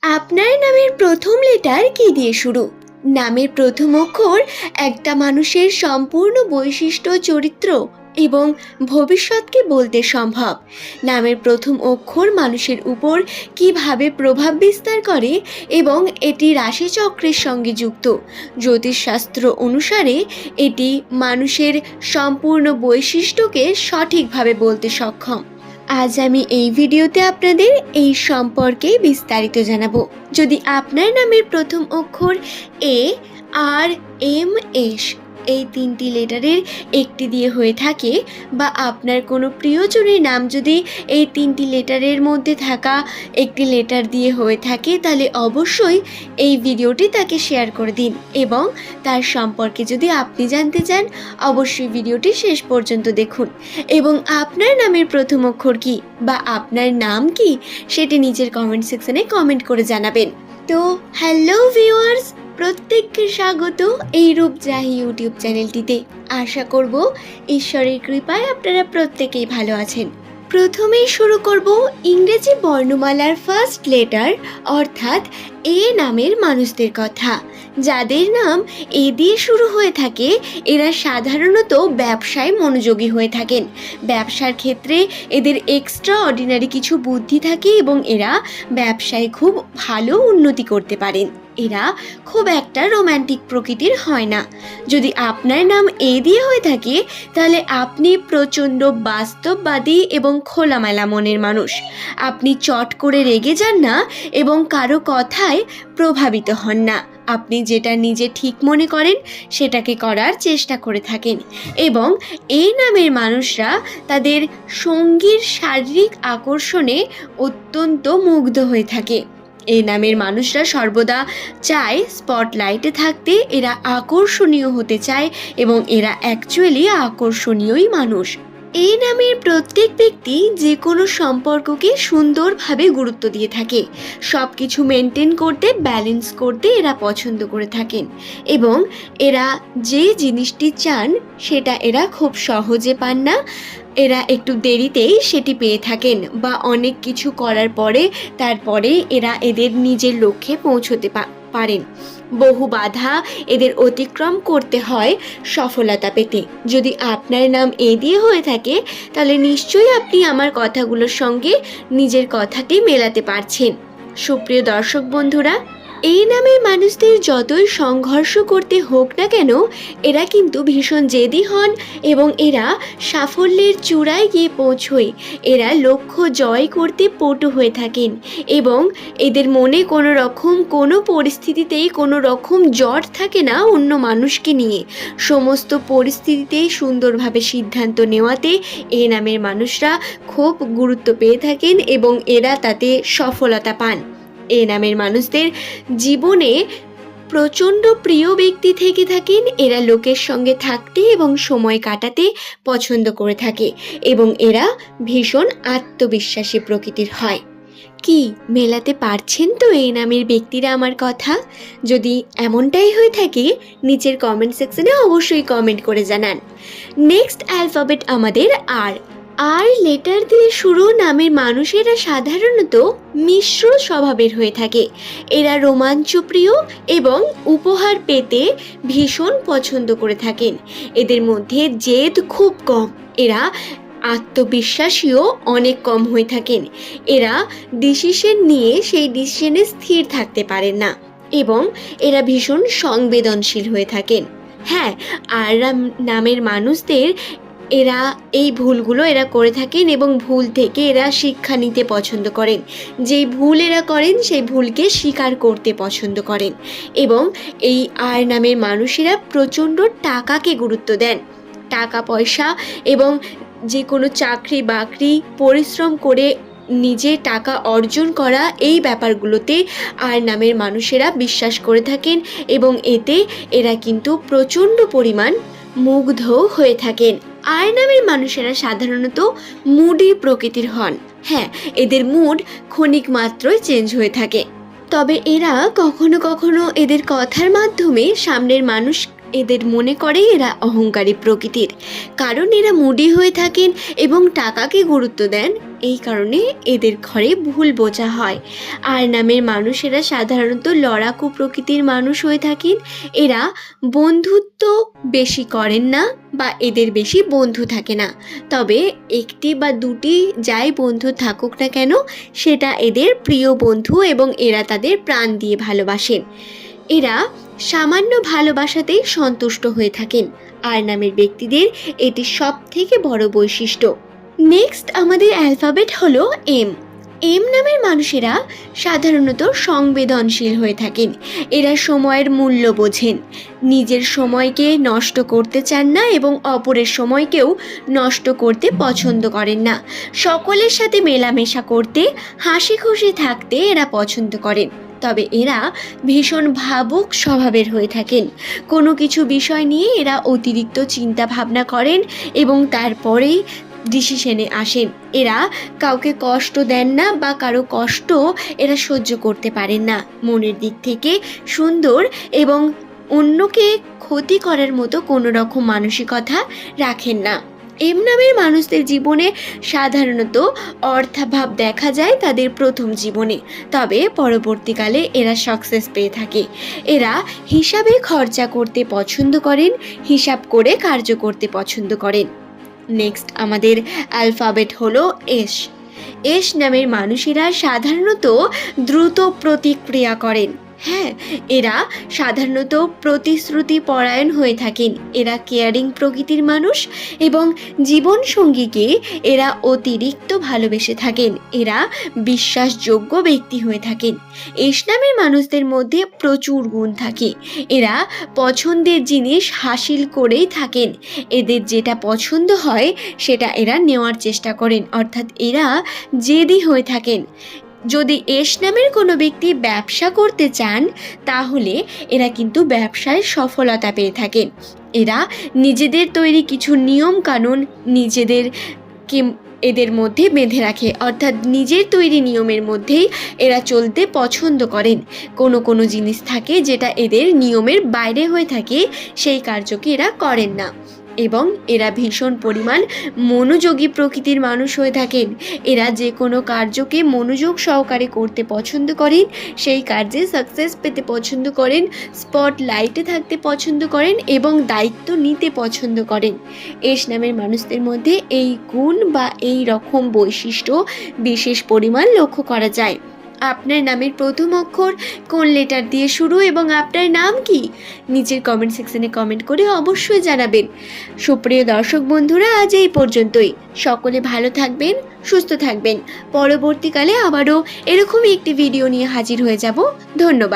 আপনার নামের প্রথম লেটার কি দিয়ে শুরু? নামের প্রথম অক্ষর একটা মানুষের সম্পূর্ণ বৈশিষ্ট্য চরিত্র এবং ভবিষ্যৎকে বলতে সম্ভব। নামের প্রথম অক্ষর মানুষের উপর কীভাবে প্রভাব বিস্তার করে এবং এটি রাশিচক্রের সঙ্গে যুক্ত। জ্যোতিষশাস্ত্র অনুসারে এটি মানুষের সম্পূর্ণ বৈশিষ্ট্যকে সঠিকভাবে বলতে সক্ষম। আজ আমি এই ভিডিওতে আপনাদের এই সম্পর্কে বিস্তারিত জানাব। যদি আপনার নামের প্রথম অক্ষর এ আর এম এস এই তিনটি লেটারের একটি দিয়ে হয়ে থাকে বা আপনার কোনো প্রিয়জনের নাম যদি এই তিনটি লেটারের মধ্যে থাকা একটি লেটার দিয়ে হয়ে থাকে, তাহলে অবশ্যই এই ভিডিওটি তাকে শেয়ার করে দিন এবং তার সম্পর্কে যদি আপনি জানতে চান, অবশ্যই ভিডিওটি শেষ পর্যন্ত দেখুন। এবং আপনার নামের প্রথম অক্ষর কি বা আপনার নাম কি, সেটি নিজের কমেন্ট সেকশনে কমেন্ট করে জানাবেন। তো হ্যালো ভিউয়ার্স প্রত্যেককে স্বাগত এই রূপজাহি ইউটিউব চ্যানেলটিতে। আশা করব ঈশ্বরের কৃপায় আপনারা প্রত্যেকেই ভালো আছেন। প্রথমেই শুরু করব ইংরেজি বর্ণমালার ফার্স্ট লেটার অর্থাৎ এ নামের মানুষদের কথা। যাদের নাম এ দিয়ে শুরু হয়ে থাকে, এরা সাধারণত ব্যবসায় মনোযোগী হয়ে থাকেন। ব্যবসার ক্ষেত্রে এদের এক্সট্রা অর্ডিনারি কিছু বুদ্ধি থাকে এবং এরা ব্যবসায় খুব ভালো উন্নতি করতে পারেন। এরা খুব একটা রোম্যান্টিক প্রকৃতির হয় না। যদি আপনার নাম এ দিয়ে হয়ে থাকে, তাহলে আপনি প্রচণ্ড বাস্তববাদী এবং খোলামেলা মনের মানুষ। আপনি চট করে রেগে যান না এবং কারও কথায় প্রভাবিত হন না। আপনি যেটা নিজে ঠিক মনে করেন, সেটাকে করার চেষ্টা করে থাকেন। এবং এই নামের মানুষরা তাদের সঙ্গীর শারীরিক আকর্ষণে অত্যন্ত মুগ্ধ হয়ে থাকে। এই নামের মানুষরা সর্বদা চায় স্পটলাইটে থাকতে এরা আকর্ষণীয় হতে চায় এবং এরা অ্যাকচুয়ালি আকর্ষণীয়ই মানুষ। এই নামের প্রত্যেক ব্যক্তি যে কোনো সম্পর্ককে সুন্দরভাবে গুরুত্ব দিয়ে থাকে। সব কিছু মেনটেন করতে ব্যালেন্স করতে এরা পছন্দ করে থাকেন এবং এরা যে জিনিসটি চান, সেটা এরা খুব সহজে পান না। এরা একটু দেরিতেই সেটি পেয়ে থাকেন বা অনেক কিছু করার পরে, তারপরে এরা এদের নিজের লক্ষ্যে পৌঁছতে পা- পারেন বহু বাধা এদের অতিক্রম করতে হয় সফলতা পেতে। যদি আপনার নাম এ দিয়ে হয়ে থাকে, তাহলে নিশ্চয়ই আপনি আমার কথাগুলোর সঙ্গে নিজের কথাটি মেলাতে পারছেন। সুপ্রিয় দর্শক বন্ধুরা এই নামের মানুষদের যতই সংঘর্ষ করতে হোক না কেন, এরা কিন্তু ভীষণ জেদি হন এবং এরা সাফল্যের চূড়ায় গিয়ে পৌঁছয়। এরা লক্ষ্য জয় করতে পটু হয়ে থাকেন এবং এদের মনে কোনো রকম কোনো পরিস্থিতিতেই কোনো রকম জট থাকে না অন্য মানুষকে নিয়ে। সমস্ত পরিস্থিতিতেই সুন্দরভাবে সিদ্ধান্ত নেওয়াতে এ নামের মানুষরা খুব গুরুত্ব পেয়ে থাকেন এবং এরা তাতে সফলতা পান। এ নামের মানুষদের জীবনে প্রচণ্ড প্রিয় ব্যক্তি থেকে থাকেন। এরা লোকের সঙ্গে থাকতে এবং সময় কাটাতে পছন্দ করে থাকে এবং এরা ভীষণ আত্মবিশ্বাসী প্রকৃতির হয়। কি, মেলাতে পারছেন তো এই নামের ব্যক্তিরা আমার কথা? যদি এমনটাই হয়ে থাকে, নিচের কমেন্ট সেকশনে অবশ্যই কমেন্ট করে জানান। নেক্সট অ্যালফাবেট আমাদের আর আর লেটার দিয়ে শুরু নামের মানুষেরা সাধারণত মিশ্র স্বভাবের হয়ে থাকে। এরা রোমাঞ্চপ্রিয় এবং উপহার পেতে ভীষণ পছন্দ করে থাকেন। এদের মধ্যে জেদ খুব কম। এরা আত্মবিশ্বাসীও অনেক কম হয়ে থাকেন। এরা ডিসিশন নিয়ে সেই ডিসিশনে স্থির থাকতে পারেন না এবং এরা ভীষণ সংবেদনশীল হয়ে থাকেন। হ্যাঁ আর নামের মানুষদের এরা এই ভুলগুলো এরা করে থাকেন এবং ভুল থেকে এরা শিক্ষা নিতে পছন্দ করেন। যেই ভুল এরা করেন, সেই ভুলকে স্বীকার করতে পছন্দ করেন এবং এই আর নামের মানুষেরা প্রচণ্ড টাকাকে গুরুত্ব দেন। টাকা, পয়সা এবং যে কোনো চাকরি, বাকরি, পরিশ্রম করে নিজে টাকা অর্জন করা এই ব্যাপারগুলোতে আর নামের মানুষেরা বিশ্বাস করে থাকেন এবং এতে এরা কিন্তু প্রচণ্ড পরিমাণ মুগ্ধ হয়ে থাকেন। আর নামের মানুষেরা সাধারণত মুডি প্রকৃতির হন। হ্যাঁ এদের মুড ক্ষণিক মাত্রই চেঞ্জ হয়ে থাকে। তবে এরা কখনো কখনো এদের কথার মাধ্যমে সামনের মানুষ এদের মনে করে এরা অহংকারী প্রকৃতির। কারণ এরা মুডি হয়ে থাকেন এবং টাকাকে গুরুত্ব দেন। এই কারণে এদের ঘরে ভুল বোঝা হয়। আর নামের মানুষেরা সাধারণত লড়াকু প্রকৃতির মানুষ হয়ে থাকেন। এরা বন্ধুত্ব বেশি করেন না বা এদের বেশি বন্ধু থাকে না। তবে একটি বা দুটি যাই বন্ধু থাকুক না কেন, সেটা এদের প্রিয় বন্ধু এবং এরা তাদের প্রাণ দিয়ে ভালোবাসেন। এরা সামান্য ভালোবাসাতেই সন্তুষ্ট হয়ে থাকেন। আর নামের ব্যক্তিদের এটি সব থেকে বড় বৈশিষ্ট্য। নেক্সট আমাদের অ্যালফাবেট হলো এম এম নামের মানুষেরা সাধারণত সংবেদনশীল হয়ে থাকেন। এরা সময়ের মূল্য বোঝেন। নিজের সময়কে নষ্ট করতে চান না এবং অপরের সময়কেও নষ্ট করতে পছন্দ করেন না। সকলের সাথে মেলামেশা করতে হাসি খুশি থাকতে এরা পছন্দ করেন। তবে এরা ভীষণ ভাবুক স্বভাবের হয়ে থাকেন। কোনো কিছু বিষয় নিয়ে এরা অতিরিক্ত চিন্তা ভাবনা করেন এবং তারপরেই ডিসিশনে আসেন। এরা কাউকে কষ্ট দেন না বা কারও কষ্ট এরা সহ্য করতে পারেন না। মনের দিক থেকে সুন্দর এবং অন্যকে ক্ষতি করার মতো কোনো রকম মানসিকতা রাখেন না। এম নামের মানুষদের জীবনে সাধারণত অর্থাভাব দেখা যায় তাদের প্রথম জীবনে। তবে পরবর্তীকালে এরা সাকসেস পেয়ে থাকে। এরা হিসাবে খরচা করতে পছন্দ করেন, হিসাব করে কার্য করতে পছন্দ করেন। নেক্সট আমাদের অ্যালফাবেট হলো এস। এস নামের মানুষেরা সাধারণত দ্রুত প্রতিক্রিয়া করেন। হ্যাঁ এরা সাধারণত প্রতিশ্রুতি পরায়ণ হয়ে থাকেন। এরা কেয়ারিং প্রকৃতির মানুষ এবং জীবনসঙ্গীকে এরা অতিরিক্ত ভালোবেসে থাকেন। এরা বিশ্বাসযোগ্য ব্যক্তি হয়ে থাকেন। এস নামের মানুষদের মধ্যে প্রচুর গুণ থাকে। এরা পছন্দের জিনিস হাসিল করেই থাকেন। এদের যেটা পছন্দ হয়, সেটা এরা নেওয়ার চেষ্টা করেন। অর্থাৎ এরা জেদি হয়ে থাকেন। যদি এস নামের কোনো ব্যক্তি ব্যবসা করতে চান, তাহলে এরা কিন্তু ব্যবসায় সফলতা পেয়ে থাকেন এরা নিজেদের তৈরি কিছু নিয়ম কানুন নিজেদের কে এদের মধ্যে বেঁধে রাখে। অর্থাৎ নিজের তৈরি নিয়মের মধ্যেই এরা চলতে পছন্দ করেন। কোনো কোনো জিনিস থাকে যেটা এদের নিয়মের বাইরে হয়ে থাকে, সেই কার্যকে এরা করেন না। এবং এরা ভীষণ পরিমাণ মনোযোগী প্রকৃতির মানুষ হয়ে থাকেন। এরা যে কোনো কার্যকে মনোযোগ সহকারে করতে পছন্দ করেন, সেই কার্যে সাকসেস পেতে পছন্দ করেন স্পট লাইটে থাকতে পছন্দ করেন এবং দায়িত্ব নিতে পছন্দ করেন। এস নামের মানুষদের মধ্যে এই গুণ বা এই রকম বৈশিষ্ট্য বিশেষ পরিমাণ লক্ষ্য করা যায়। আপনার নামের প্রথম অক্ষর কোন লেটার দিয়ে শুরু এবং আপনার নাম কি? নিচের কমেন্ট সেকশনে কমেন্ট করে অবশ্যই জানাবেন। সুপ্রিয় দর্শক বন্ধুরা, আজ এই পর্যন্তই। সকলে ভালো থাকবেন, সুস্থ থাকবেন। পরবর্তীকালে আবারও এরকমই একটি ভিডিও নিয়ে হাজির হয়ে যাব। ধন্যবাদ।